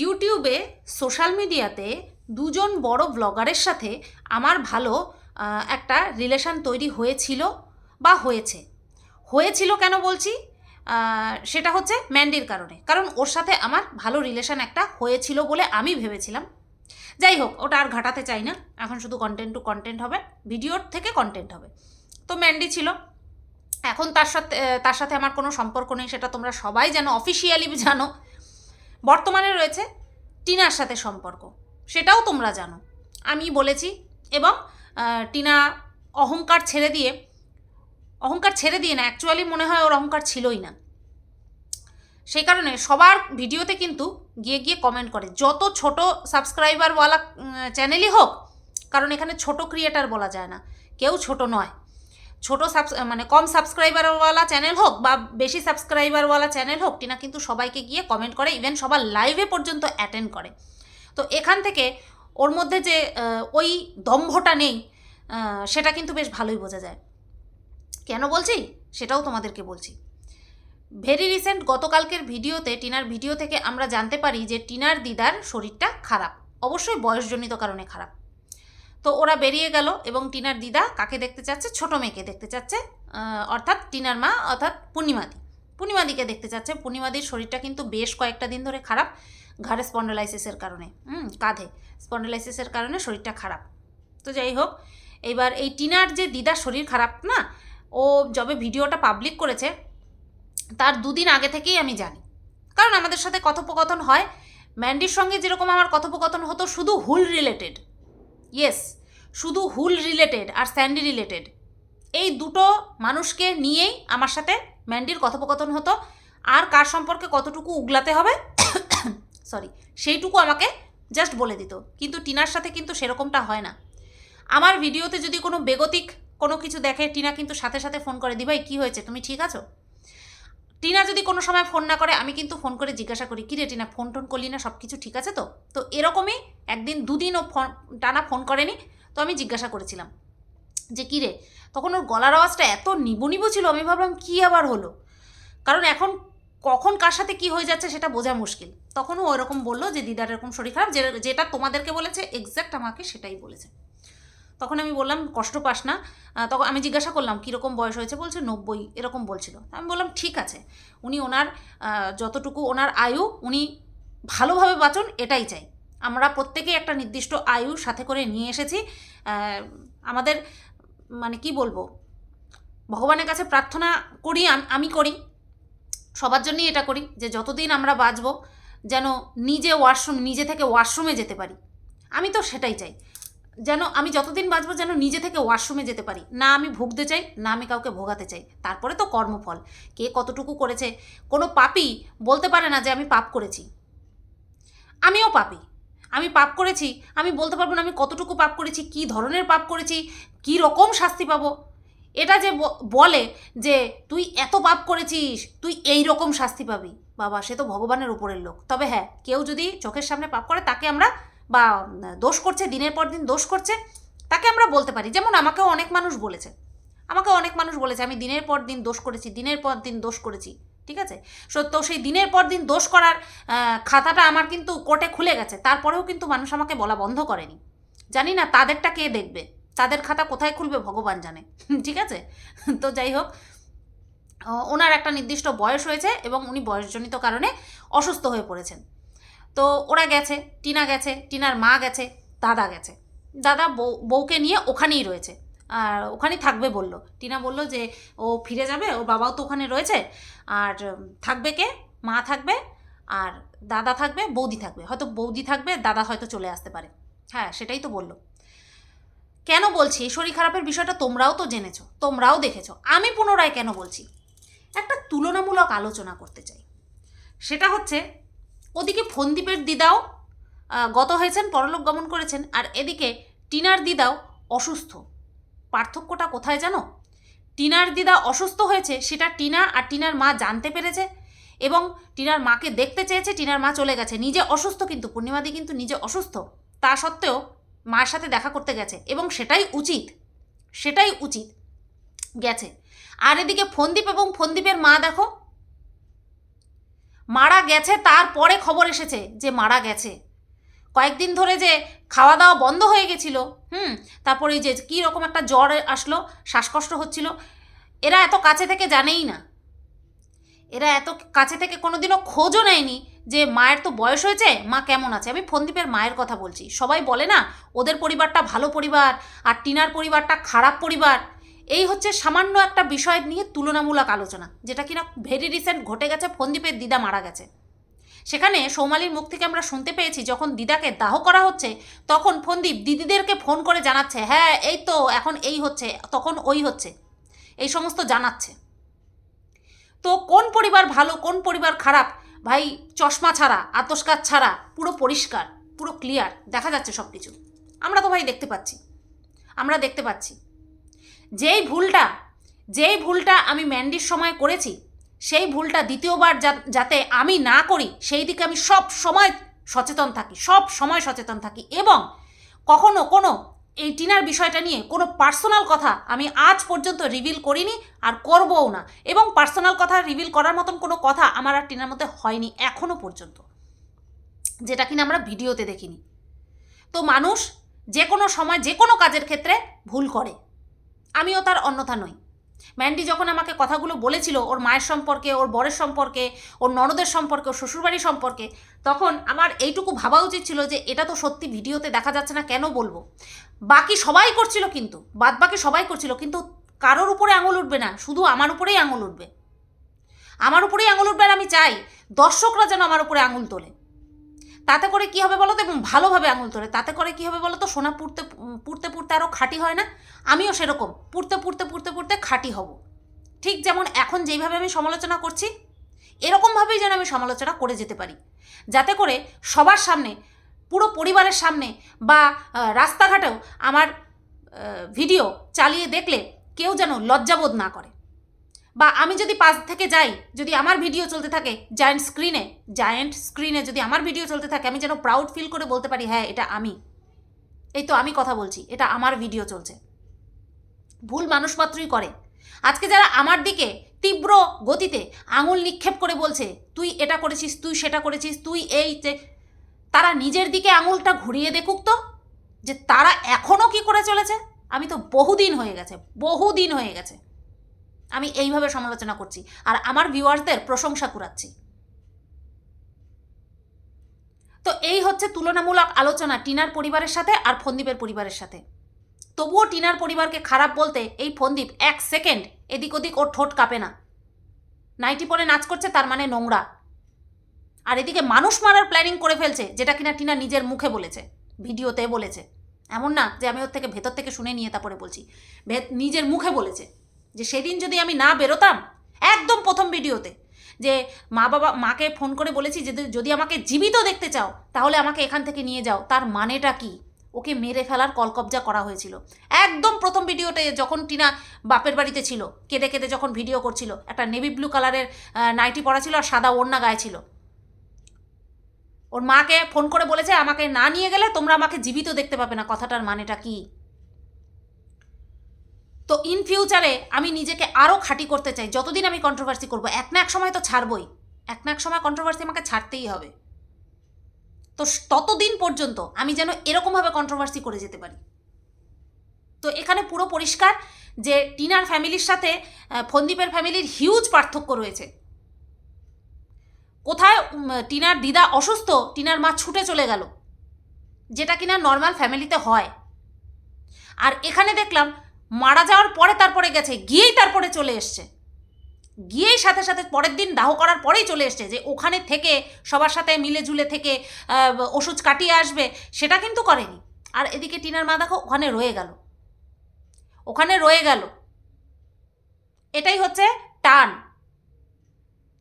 ইউটিউবে, সোশ্যাল মিডিয়াতে দুজন বড় ব্লগারের সাথে আমার ভালো একটা রিলেশন তৈরি হয়েছিল বা হয়েছে। হয়েছিল কেন বলছি? সেটা হচ্ছে ম্যান্ডির কারণে। কারণ ওর সাথে আমার ভালো রিলেশন একটা হয়েছিল বলে আমি ভেবেছিলাম। যাই হোক, ওটা আর ঘাটাতে চাই না। এখন শুধু কন্টেন্ট টু কন্টেন্ট হবে ভিডিওর থেকে কন্টেন্ট হবে। তো ম্যান্ডি ছিল। এখন তার সাথে তার সাথে আমার কোনো সম্পর্ক নেই, সেটা তোমরা সবাই জানো অফিসিয়ালি জানো। বর্তমানে রয়েছে টিনার সাথে সম্পর্ক। সেটাও তোমরা জানো। আমি বলেছি এবং টিনা অহংকার ছেড়ে দিয়ে, অহংকার ছেড়ে দিয়ে না অ্যাকচুয়ালি মনে হয় ওর অহংকার ছিলই না। সেই কারণে সবার ভিডিওতে কিন্তু গিয়ে গিয়ে কমেন্ট করে। যত ছোট সাবস্ক্রাইবারওয়ালা চ্যানেলই হোক, কারণ এখানে ছোট ক্রিয়েটার বলা যায় না। কেউ ছোট নয়। ছোট সাবস মানে কম সাবস্ক্রাইবারওয়ালা চ্যানেল হোক বা বেশি সাবস্ক্রাইবারওয়ালা চ্যানেল হোক, টিনা কিন্তু সবাইকে গিয়ে কমেন্ট করে ইভেন সবার লাইভে পর্যন্ত অ্যাটেন্ড করে। তো এখান থেকে ওর মধ্যে যে ওই দম্ভটা নেই সেটা কিন্তু বেশ ভালোই বোঝা যায়। কেন বলছি? সেটাও তোমাদেরকে বলছি। ভেরি রিসেন্ট গতকালকের ভিডিওতে, টিনার ভিডিও থেকে আমরা জানতে পারি যে টিনার দিদার শরীরটা খারাপ। অবশ্যই বয়সজনিত কারণে খারাপ। তো ওরা বেরিয়ে গেল এবং টিনার দিদা কাকে দেখতে চাচ্ছে? ছোট মেয়েকে দেখতে চাচ্ছে অর্থাৎ টিনার মা, অর্থাৎ পূর্ণিমাদি। পূর্ণিমাদিকে দেখতে চাচ্ছে। পূর্ণিমাদির শরীরটা কিন্তু বেশ কয়েকটা দিন ধরে খারাপ, ঘাড়ে স্পন্ডোলাইসিসের কারণে, হুম, কাঁধে স্পন্ডোলাইসিসের কারণে শরীরটা খারাপ। তো যাই হোক এইবার এই টিনার যে দিদার শরীর খারাপ না, ও যবে ভিডিওটা পাবলিক করেছে, তার দুদিন আগে থেকেই আমি জানি। কারণ আমাদের সাথে কথোপকথন হয়। ম্যান্ডির সঙ্গে যেরকম আমার কথোপকথন হতো, শুধু হুল রিলেটেড ইয়েস শুধু হুল রিলেটেড আর স্যান্ডি রিলেটেড এই দুটো মানুষকে নিয়েই আমার সাথে ম্যান্ডির কথোপকথন হতো। আর কার সম্পর্কে কতটুকু উগলাতে হবে? সরি সেইটুকু আমাকে জাস্ট বলে দিত। কিন্তু টিনার সাথে কিন্তু সেরকমটা হয় না। আমার ভিডিওতে যদি কোনো বেগতিক কোনো কিছু দেখে, টিনা কিন্তু সাথে সাথে ফোন করে দি ভাই কী হয়েছে? তুমি ঠিক আছো? টিনা যদি কোনো সময় ফোন না করে, আমি কিন্তু ফোন করে জিজ্ঞাসা করি কিরে টিনা, ফোন টোন করলি না? সব কিছু ঠিক আছে তো? তো এরকমই একদিন দুদিন ও ফোন, টানা ফোন করেনি, তো আমি জিজ্ঞাসা করেছিলাম যে কিরে তখন ওর গলার আওয়াজটা এত নিবু নিবু ছিল, আমি ভাবলাম, কী আবার হলো? কারণ এখন কখন কার সাথে কি হয়ে যাচ্ছে সেটা বোঝা মুশকিল। তখন ও এরকম বলল যে, দিদার এরকম শরীর খারাপ যেটা তোমাদেরকে বলেছে এক্স্যাক্ট আমাকে সেটাই বলেছে। তখন আমি বললাম, কষ্ট পাস না। তখন আমি জিজ্ঞাসা করলাম, কীরকম বয়স হয়েছে? বলছে, নব্বই। এরকম বলছিল। আমি বললাম, ঠিক আছে। উনি ওনার যতটুকু ওনার আয়ু, উনি ভালোভাবে বাঁচুন, এটাই চাই। আমরা প্রত্যেকেই একটা নির্দিষ্ট আয়ু সাথে করে নিয়ে এসেছি। আমাদের মানে কি বলব, ভগবানের কাছে প্রার্থনা করি, আম- আমি করি। সবার জন্যই এটা করি যে যতদিন আমরা বাঁচবো, যেন নিজে ওয়াশরুম, নিজে থেকে ওয়াশরুমে যেতে পারি। আমি তো সেটাই চাই। যেন আমি যতদিন বাঁচবো যেন নিজে থেকে ওয়াশরুমে যেতে পারি। না আমি ভুগতে চাই, না আমি কাউকে ভোগাতে চাই। তারপরে তো কর্মফল। কে কতটুকু করেছে? কোনো পাপই বলতে পারে না যে আমি পাপ করেছি। আমিও পাপি। আমি পাপ করেছি, আমি বলতে পারব না আমি কতটুকু পাপ করেছি, কি ধরনের পাপ করেছি, কি রকম শাস্তি পাবো। এটা যে বলে যে তুই এত পাপ করেছিস, তুই এই রকম শাস্তি পাবি। বাবা, সে তো ভগবানের উপরের লোক। তবে হ্যাঁ কেউ যদি চোখের সামনে পাপ করে, তাকে আমরা বা দোষ করছে, দিনের পর দিন দোষ করছে, তাকে আমরা বলতে পারি। যেমন আমাকেও অনেক মানুষ বলেছে। আমাকে অনেক মানুষ বলেছে, আমি দিনের পর দিন দোষ করেছি, দিনের পর দিন দোষ করেছি, ঠিক আছে? সো, তো সেই দিনের পর দিন দোষ করার খাতাটা আমার কিন্তু কোর্টে খুলে গেছে, তারপরেও কিন্তু মানুষ আমাকে বলা বন্ধ করেনি। জানি না তাদেরটা কে দেখবে, তাদের খাতা কোথায় খুলবে ভগবান জানে, ঠিক আছে? তো যাই হোক ওনার একটা নির্দিষ্ট বয়স হয়েছে এবং উনি বয়সজনিত কারণে অসুস্থ হয়ে পড়েছেন। তো ওরা গেছে, টিনা গেছে, টিনার মা গেছে, দাদা গেছে। দাদা বউ, বউকে নিয়ে ওখানেই রয়েছে। আর ওখানেই থাকবে বলল। টিনা বলল যে, ও ফিরে যাবে, ওর বাবাও তো ওখানে রয়েছে। আর থাকবে কে? মা থাকবে, আর দাদা থাকবে, বৌদি থাকবে। হয়তো বৌদি থাকবে, দাদা হয়তো চলে আসতে পারে। হ্যাঁ সেটাই তো বলল। কেন বলছি? শরীর খারাপের বিষয়টা তোমরাও তো জেনেছো, তোমরাও দেখেছ। আমি পুনরায় কেন বলছি? একটা তুলনামূলক আলোচনা করতে চাই। সেটা হচ্ছে ওদিকে ফন্দীপের দিদাও গত হয়েছেন, পরলোক গমন করেছেন, আর এদিকে টিনার দিদাও অসুস্থ। পার্থক্যটা কোথায় জানো? টিনার দিদা অসুস্থ হয়েছে, সেটা টিনা আর টিনার মা জানতে পেরেছে, এবং টিনার মাকে দেখতে চেয়েছে, টিনার মা চলে গেছে। নিজে অসুস্থ কিন্তু, পূর্ণিমাদি কিন্তু নিজে অসুস্থ। তা সত্ত্বেও মার সাথে দেখা করতে গেছে, এবং সেটাই উচিত সেটাই উচিত গেছে। আর এদিকে ফন্দীপ এবং ফন্দীপের মা দেখো মারা গেছে তারপরে খবর এসেছে যে মারা গেছে। কয়েকদিন ধরে যে খাওয়া দাওয়া বন্ধ হয়ে গেছিল, হুম, তারপরে যে কী রকম একটা জ্বর আসলো, শ্বাসকষ্ট হচ্ছিল, এরা এত কাছে থেকে জানেই না। এরা এত কাছে থেকে কোনোদিনও খোঁজও নেয়নি যে মায়ের তো বয়স হয়েছে, মা কেমন আছে? আমি ফন্দীপের মায়ের কথা বলছি। সবাই বলে না, ওদের পরিবারটা ভালো পরিবার, আর টিনার পরিবারটা খারাপ পরিবার। এই হচ্ছে সামান্য একটা বিষয় নিয়ে তুলনামূলক আলোচনা, যেটা কিনা ভেরি রিসেন্ট ঘটে গেছে, ফন্দীপের দিদা মারা গেছে। সেখানে সৌমালির মুখ থেকে আমরা শুনতে পেয়েছি, যখন দিদাকে দাহ করা হচ্ছে, তখন ফন্দীপ দিদিদেরকে ফোন করে জানাচ্ছে হ্যাঁ এই তো, এখন এই হচ্ছে, তখন ওই হচ্ছে। এই সমস্ত জানাচ্ছে। তো কোন পরিবার ভালো, কোন পরিবার খারাপ? ভাই, চশমা ছাড়া আতসকাচ ছাড়া, পুরো পরিষ্কার, পুরো ক্লিয়ার দেখা যাচ্ছে সব কিছু আমরা তো ভাই দেখতে পাচ্ছি। আমরা দেখতে পাচ্ছি। যেই ভুলটা যেই ভুলটা আমি ম্যান্ডির সময় করেছি, সেই ভুলটা দ্বিতীয়বার যাতে আমি না করি, সেই দিকে আমি সব সময় সচেতন থাকি, সব সময় সচেতন থাকি এবং কখনো কোনো এই টিনার বিষয়টা নিয়ে কোনো পার্সোনাল কথা আমি আজ পর্যন্ত রিভিল করিনি আর করবও না এবং পার্সোনাল কথা রিভিল করার মতন কোনো কথা আমার আর টিনার মধ্যে হয়নি এখনও পর্যন্ত, যেটা কিনা আমরা ভিডিওতে দেখিনি। তো মানুষ যে কোনো সময় যে কোনো কাজের ক্ষেত্রে ভুল করে। আমিও তার অন্যথা নই। ম্যান্ডি যখন আমাকে কথাগুলো বলেছিল ওর মায়ের সম্পর্কে, ওর বরের সম্পর্কে, ওর ননদের সম্পর্কে, ওর শ্বশুরবাড়ির সম্পর্কে, তখন আমার এইটুকু ভাবা উচিত ছিল যে এটা তো সত্যি ভিডিওতে দেখা যাচ্ছে না, কেন বলব? বাকি সবাই করছিল কিন্তু বাদ বাকি সবাই করছিল, কিন্তু কারোর উপরে আঙুল উঠবে না, শুধু আমার উপরেই আঙুল উঠবে। আমার উপরেই আঙুল উঠবে আর আমি চাই দর্শকরা যেন আমার উপরে আঙুল তোলে। তাতে করে কি হবে বলো তো এবং ভালোভাবে আঙুল ধরে তাতে করে কি হবে বলো তো সোনা পুড়তে পুড়তে পুড়তে আরও খাঁটি হয় না? আমিও সেরকম। পুড়তে পুড়তে পুড়তে পুড়তে খাঁটি হব। ঠিক যেমন এখন যেইভাবে আমি সমালোচনা করছি, এরকমভাবেই যেন আমি সমালোচনা করে যেতে পারি। যাতে করে সবার সামনে, পুরো পরিবারের সামনে বা রাস্তাঘাটেও আমার ভিডিও চালিয়ে দেখলে কেউ যেন লজ্জাবোধ না করে। বা আমি যদি পাশ থেকে যাই, যদি আমার ভিডিও চলতে থাকে জায়েন্ট স্ক্রিনে জায়েন্ট স্ক্রিনে যদি আমার ভিডিও চলতে থাকে, আমি যেন প্রাউড ফিল করে বলতে পারি হ্যাঁ এটা আমি। এই তো আমি কথা বলছি, এটা আমার ভিডিও চলছে। ভুল মানুষ মাত্রই করে। আজকে যারা আমার দিকে তীব্র গতিতে আঙুল নিক্ষেপ করে বলছে, তুই এটা করেছিস, তুই সেটা করেছিস, তুই এই তারা নিজের দিকে আঙুলটা ঘুরিয়ে দেখুক তো, যে তারা এখনও কি করে চলেছে? আমি তো বহুদিন হয়ে গেছে, বহুদিন হয়ে গেছে। আমি এইভাবে সমালোচনা করছি। আর আমার ভিউয়ার্সদের প্রশংসা কুড়াচ্ছি। তো এই হচ্ছে তুলনামূলক আলোচনা টিনার পরিবারের সাথে আর ফন্দীপের পরিবারের সাথে। তবুও টিনার পরিবারকে খারাপ বলতে এই ফন্দীপ এক সেকেন্ড এদিক ওদিক ওর ঠোঁট কাঁপে না। নাইটি পরে নাচ করছে তার মানে নোংরা। আর এদিকে মানুষ মারার প্ল্যানিং করে ফেলছে, যেটা কিনা টিনা নিজের মুখে বলেছে, ভিডিওতে বলেছে। এমন না যে আমি ওর থেকে ভেতর থেকে শুনে নিয়ে তারপরে বলছি। নিজের মুখে বলেছে। যে সেদিন যদি আমি না বেরোতাম, একদম প্রথম ভিডিওতে, যে মা বাবা, মাকে ফোন করে বলেছি যে যদি আমাকে জীবিত দেখতে চাও, তাহলে আমাকে এখান থেকে নিয়ে যাও। তার মানেটা কি? ওকে মেরে ফেলার কলকবজা করা হয়েছিল। একদম প্রথম ভিডিওতে যখন টিনা বাপের বাড়িতে ছিল, কেঁদে কেঁদে যখন ভিডিও করছিল, একটা নেভি ব্লু কালারের নাইটি পরা ছিল আর সাদা ওড়না গায়ে ছিল। ওর মাকে ফোন করে বলেছে, আমাকে না নিয়ে গেলে তোমরা আমাকে জীবিত দেখতে পাবে না। কথাটার মানেটা কি? তো ইন ফিউচারে আমি নিজেকে আরও খাঁটি করতে চাই। যতদিন আমি কন্ট্রোভার্সি করব, এক না এক সময় তো ছাড়বই। এক না এক সময় কন্ট্রোভার্সি আমাকে ছাড়তেই হবে। তো ততদিন পর্যন্ত আমি যেন এরকমভাবে কন্ট্রোভার্সি করে যেতে পারি। তো এখানে পুরো পরিষ্কার যে টিনার ফ্যামিলির সাথে ফন্দীপের ফ্যামিলির হিউজ পার্থক্য রয়েছে। কোথায় টিনার দিদা অসুস্থ, টিনার মা ছুটে চলে গেল। যেটা কিনা নর্মাল ফ্যামিলিতে হয়। আর এখানে দেখলাম মারা যাওয়ার পরে তারপরে গেছে, গিয়েই তারপরে চলে এসছে। গিয়েই সাথে সাথে পরের দিন দাহ করার পরেই চলে এসছে যে ওখানে থেকে, সবার সাথে মিলে ঝুলে থেকে ওষুধ কাটিয়ে আসবে, সেটা কিন্তু করেনি। আর এদিকে টিনার মা দেখো, ওখানে রয়ে গেল। ওখানে রয়ে গেল। এটাই হচ্ছে টান।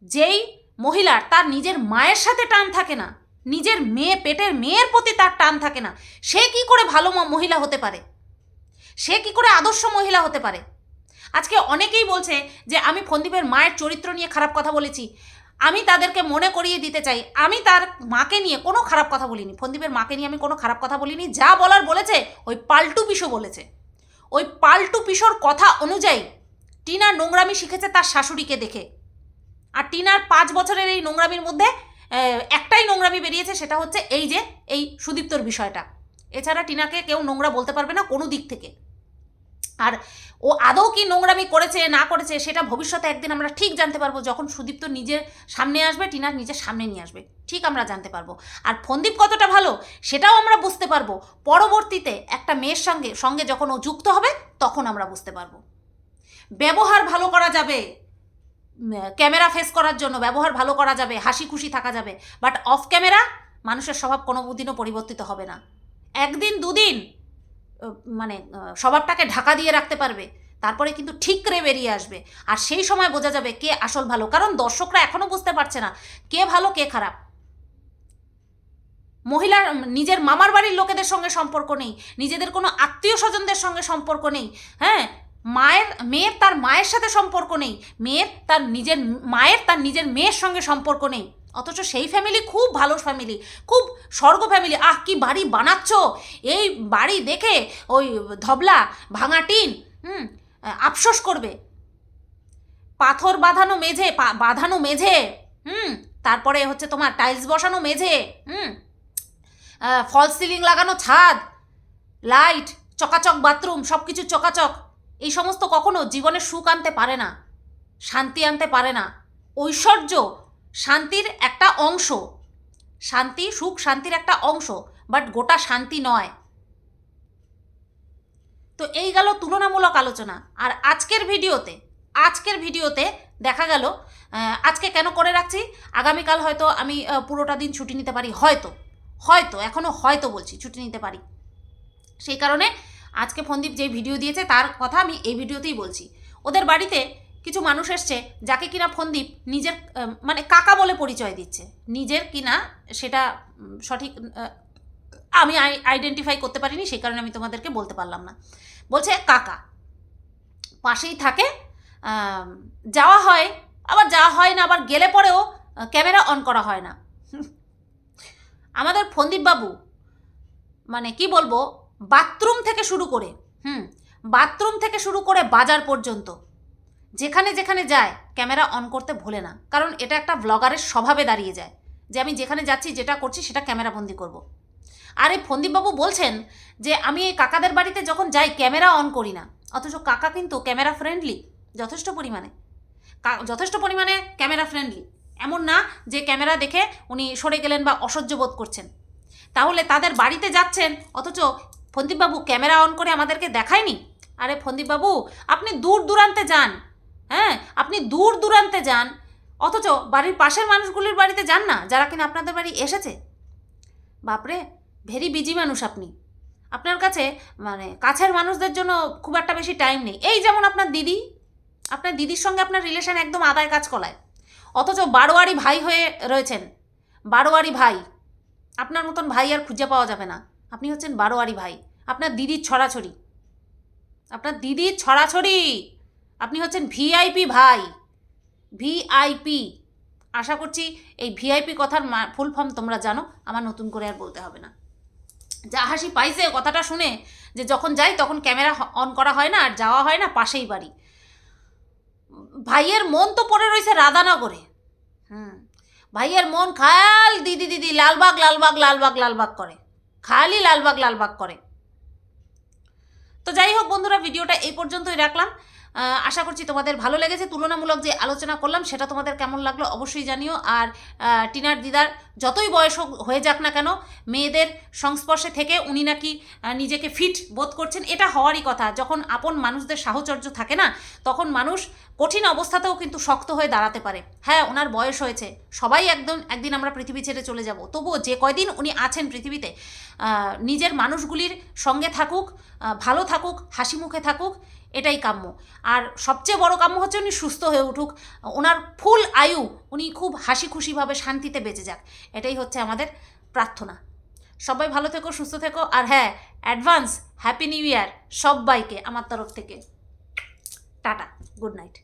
যেই মহিলার তার নিজের মায়ের সাথে টান থাকে না, নিজের মেয়ে, পেটের মেয়ের প্রতি তার টান থাকে না, সে কি করে ভালো মহিলা হতে পারে? সে কি করে আদর্শ মহিলা হতে পারে? আজকে অনেকেই বলছে যে আমি ফন্দীপের মায়ের চরিত্র নিয়ে খারাপ কথা বলেছি। আমি তাদেরকে মনে করিয়ে দিতে চাই। আমি তার মাকে নিয়ে কোনো খারাপ কথা বলিনি। ফন্দীপের মাকে নিয়ে আমি কোনো খারাপ কথা বলিনি। যা বলার বলেছে, ওই পাল্টু পিসো বলেছে। ওই পাল্টু পিসোর কথা অনুযায়ী টিনা নোংরামি শিখেছে তার শাশুড়িকে দেখে। আর টিনার পাঁচ বছরের এই নোংরামির মধ্যে একটাই নোংরামি বেরিয়েছে, সেটা হচ্ছে এই যে, এই সুদীপ্তর বিষয়টা। এছাড়া টিনাকে কেউ নোংরা বলতে পারবে না কোনো দিক থেকে। আর ও আদৌ কি নোংরামি করেছে, না করেছে, সেটা ভবিষ্যতে একদিন আমরা ঠিক জানতে পারব। যখন সুদীপ্ত নিজের সামনে আসবে টিনার নিজের সামনে নিয়ে আসবে। ঠিক আমরা জানতে পারব। আর ফন্দীপ কতটা ভালো, সেটাও আমরা বুঝতে পারব। পরবর্তীতে একটা মেয়ের সঙ্গে সঙ্গে যখন ও যুক্ত হবে, তখন আমরা বুঝতে পারব। ব্যবহার ভালো করা যাবে। ক্যামেরা ফেস করার জন্য ব্যবহার ভালো করা যাবে হাসি খুশি থাকা যাবে। বাট অফ ক্যামেরা মানুষের স্বভাব কোনো দিনও পরিবর্তিত হবে না। একদিন দুদিন মানে আহ, স্বভাবটাকে ঢাকা দিয়ে রাখতে পারবে। তারপরে কিন্তু ঠিকরে বেরিয়ে আসবে। আর সেই সময় বোঝা যাবে কে আসল ভালো। কারণ দর্শকরা এখনও বুঝতে পারছে না কে ভালো কে খারাপ। মহিলার নিজের মামার বাড়ির লোকেদের সঙ্গে সম্পর্ক নেই। নিজেদের কোনো আত্মীয় স্বজনদের সঙ্গে সম্পর্ক নেই। হ্যাঁ? মায়ের মেয়ের তার মায়ের সাথে সম্পর্ক নেই। মেয়ের তার নিজের মায়ের তার নিজের মেয়ের সঙ্গে সম্পর্ক নেই। অথচ সেই ফ্যামিলি খুব ভালো ফ্যামিলি খুব স্বর্গ ফ্যামিলি আহ, কি বাড়ি বানাচ্ছ? এই বাড়ি দেখে ওই ধবলা ভাঙা টিন, হুম, আফসোস করবে। পাথর বাঁধানো মেঝে বাঁধানো মেঝে, হুম, তারপরে হচ্ছে তোমার টাইলস বসানো মেঝে, হুম ফল সিলিং লাগানো ছাদ লাইট চকাচক বাথরুম সব কিছু চকাচক। এই সমস্ত কখনো জীবনে সুখ আনতে পারে না, শান্তি আনতে পারে না। ঐশ্বর্য শান্তির একটা অংশ। শান্তি সুখ শান্তির একটা অংশ বাট গোটা শান্তি নয়। তো এই গেল তুলনামূলক আলোচনা। আর আজকের ভিডিওতে আজকের ভিডিওতে দেখা গেল আজকে কেন করে রাখছি? আগামীকাল হয়তো আমি পুরোটা দিন ছুটি নিতে পারি, হয়তো হয়তো এখনও হয়তো বলছি, ছুটি নিতে পারি। সেই কারণে আজকে ফন্দীপ যে ভিডিও দিয়েছে, তার কথা আমি এই ভিডিওতেই বলছি। ওদের বাড়িতে কিছু মানুষ এসছে যাকে কিনা ফন্দীপ নিজের মানে কাকা বলে পরিচয় দিচ্ছে। নিজের কিনা সেটা সঠিক আমি আইডেন্টিফাই করতে পারিনি, সেই কারণে আমি তোমাদেরকে বলতে পারলাম না। বলছে, কাকা, পাশেই থাকে যাওয়া হয়, আবার যাওয়া হয় না, আবার গেলে পরেও ক্যামেরা অন করা হয় না। আমাদের ফন্দীপ বাবু মানে কি বলব, বাথরুম থেকে শুরু করে, হুম, বাথরুম থেকে শুরু করে বাজার পর্যন্ত যেখানে যেখানে যায়, ক্যামেরা অন করতে ভোলে না। কারণ এটা একটা ব্লগারের স্বভাবে দাঁড়িয়ে যায়। যে আমি যেখানে যাচ্ছি, যেটা করছি, সেটা ক্যামেরাবন্দি করব। আর এই ফন্দীপবাবু বলছেন যে, আমি এই কাকাদের বাড়িতে যখন যাই, ক্যামেরা অন করি না। অথচ কাকা কিন্তু ক্যামেরা ফ্রেন্ডলি যথেষ্ট পরিমাণে। যথেষ্ট পরিমাণে ক্যামেরা ফ্রেন্ডলি এমন না যে ক্যামেরা দেখে উনি সরে গেলেন বা অসহ্য বোধ করছেন। তাহলে তাদের বাড়িতে যাচ্ছেন, অথচ ফন্দীপবাবু ক্যামেরা অন করে আমাদেরকে দেখায়নি? আরে ফন্দীপবাবু, আপনি দূর দূরান্তে যান। হ্যাঁ আপনি দূর দূরান্তে যান। অথচ বাড়ির পাশের মানুষগুলির বাড়িতে যান না, যারা কিনা আপনাদের বাড়ি এসেছে। বাপরে ভেরি বিজি মানুষ আপনি। আপনার কাছে মানে কাছের মানুষদের জন্য খুব একটা বেশি টাইম নেই। এই যেমন আপনার দিদি, আপনার দিদির সঙ্গে আপনার রিলেশন একদম আদায় কাজ কলায়। অথচ বারোয়ারি ভাই হয়ে রয়েছেন। বারোয়ারি ভাই। আপনার মতন ভাই আর খুঁজে পাওয়া যাবে না। আপনি হচ্ছেন বারোয়ারি ভাই। আপনার দিদির ছড়াছড়ি। আপনার দিদির ছড়াছড়ি। আপনি হচ্ছেন ভিআইপি ভাই। ভিআইপি। আশা করছি এই ভিআইপি কথার ফুল ফর্ম তোমরা জানো, আমার নতুন করে আর বলতে হবে না। যা হাসি পাইছে কথাটা শুনে যে যখন যাই তখন ক্যামেরা অন করা হয় না আর যাওয়া হয় না, পাশেই বাড়ি। ভাইয়ের মন তো পড়ে রয়েছে রাধানগরে। হুম, ভাইয়ের মন খায়াল দিদি দিদি লালবাগ লালবাগ লালবাগ লালবাগ করে। খালি লালবাগ লালবাগ করে। তো যাই হোক বন্ধুরা, ভিডিওটা এই পর্যন্তই রাখলাম। আশা করছি তোমাদের ভালো লেগেছে। তুলনামূলক যে আলোচনা করলাম, সেটা তোমাদের কেমন লাগল অবশ্যই জানিও। আর টিনার দিদার যতই বয়স হয়ে যাক না কেন, মেয়েদের সংস্পর্শে থেকে উনি নাকি নিজেকে ফিট বোধ করছেন। এটা হওয়ারই কথা। যখন আপন মানুষদের সাহচর্য থাকে না, তখন মানুষ কঠিন অবস্থাতেও কিন্তু শক্ত হয়ে দাঁড়াতে পারে। হ্যাঁ ওনার বয়স হয়েছে। সবাই একদম, একদিন আমরা পৃথিবী ছেড়ে চলে যাব। তবুও যে কয়দিন উনি আছেন পৃথিবীতে নিজের মানুষগুলির সঙ্গে থাকুক ভালো থাকুক, হাসি মুখে থাকুক, এটাই কাম্য। আর সবচেয়ে বড় কাম্য হচ্ছে উনি সুস্থ হয়ে উঠুক। ওনার ফুল আয়ু, উনি খুব হাসি খুশিভাবে শান্তিতে বেঁচে যাক। এটাই হচ্ছে আমাদের প্রার্থনা। সবাই ভালো থেকো, সুস্থ থেকো। আর হ্যাঁ অ্যাডভান্স, হ্যাপি নিউ ইয়ার সবাইকে আমার তরফ থেকে। Tata good night.